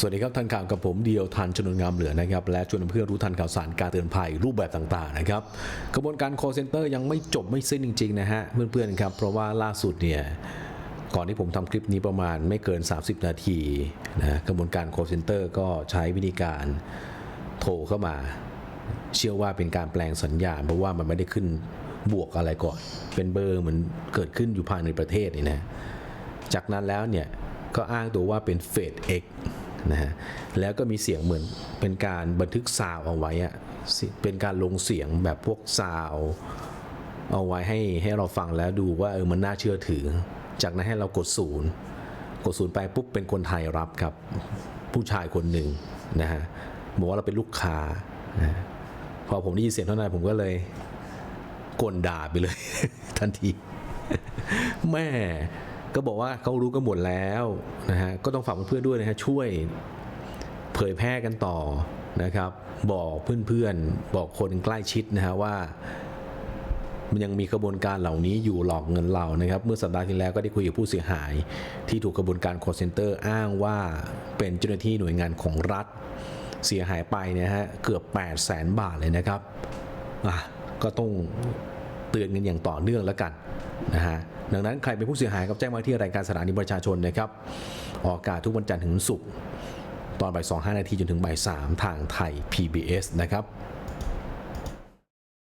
สวัสดีครับทันข่าวกับผมเดียวทันชนนงามเหลือนะครับและชวนเพื่อนรู้ทันข่าวสารการเตือนภัยรูปแบบต่างๆนะครับกระบวนการ call center ยังไม่จบไม่สิ้นจริงๆนะฮะเพื่อนๆครับเพราะว่าล่าสุดเนี่ยก่อนที่ผมทำคลิปนี้ประมาณไม่เกิน 30 นาทีนะกระบวนการ call center ก็ใช้วิธีการโทรเข้ามา เชื่อว่าเป็นการแปลงสัญญาณ เพราะว่ามันไม่ได้ขึ้นบวกอะไรก่อน เป็นเบอร์เหมือนเกิดขึ้นอยู่ภายในประเทศนี่นะจากนั้นแล้วเนี่ยก็อ้างตัวว่าเป็นเฟด X นะฮะแล้วก็มีเสียงเหมือนเป็นการบันทึกซาวเอาไว้อะเป็นการลงเสียงแบบพวกซาวเอาไว้ให้ให้เราฟังแล้วดูว่าเออมันน่าเชื่อถือ จากนั้นให้เรากดศูนย์กดศูนย์ไปปุ๊บเป็นคนไทยรับครับ ผู้ชายคนหนึ่งนะฮะบอกว่าเราเป็นลูกค้านะพอผมได้ยินเสียงเท่านั้นผมก็เลยกลด่าไปเลย ทันที แม่ ก็บอกว่าเขารู้กันหมดแล้วนะฮะก็ต้องฝากเพื่อนๆด้วยนะฮะช่วยเผยแพร่กันต่อนะครับ บอกเพื่อนๆ บอกคนใกล้ชิดนะฮะว่า มันยังมีกระบวนการเหล่านี้อยู่หลอกเงินเรานะครับ เมื่อสัปดาห์ที่แล้วก็ได้คุยกับผู้เสียหาย ที่ถูกกระบวนการ call center อ้างว่าเป็นเจ้าหน้าที่หน่วยงานของรัฐ เสียหายไปนะฮะเกือบ 8 0 0แสนบาทเลยนะครับอะก็ต้องเตือนกันอย่างต่อเนื่องแล้วกัน นะฮะดังนั้นใครเป็นผู้เสียหายก็แจ้งมาที่รายการสถานีประชาชนนะครับออกอากาศทุกวันจันทร์ถึงศุกร์ตอนบ่ายสองห้านาทีจนถึงบ่ายสามทางไทย PBS นะครับ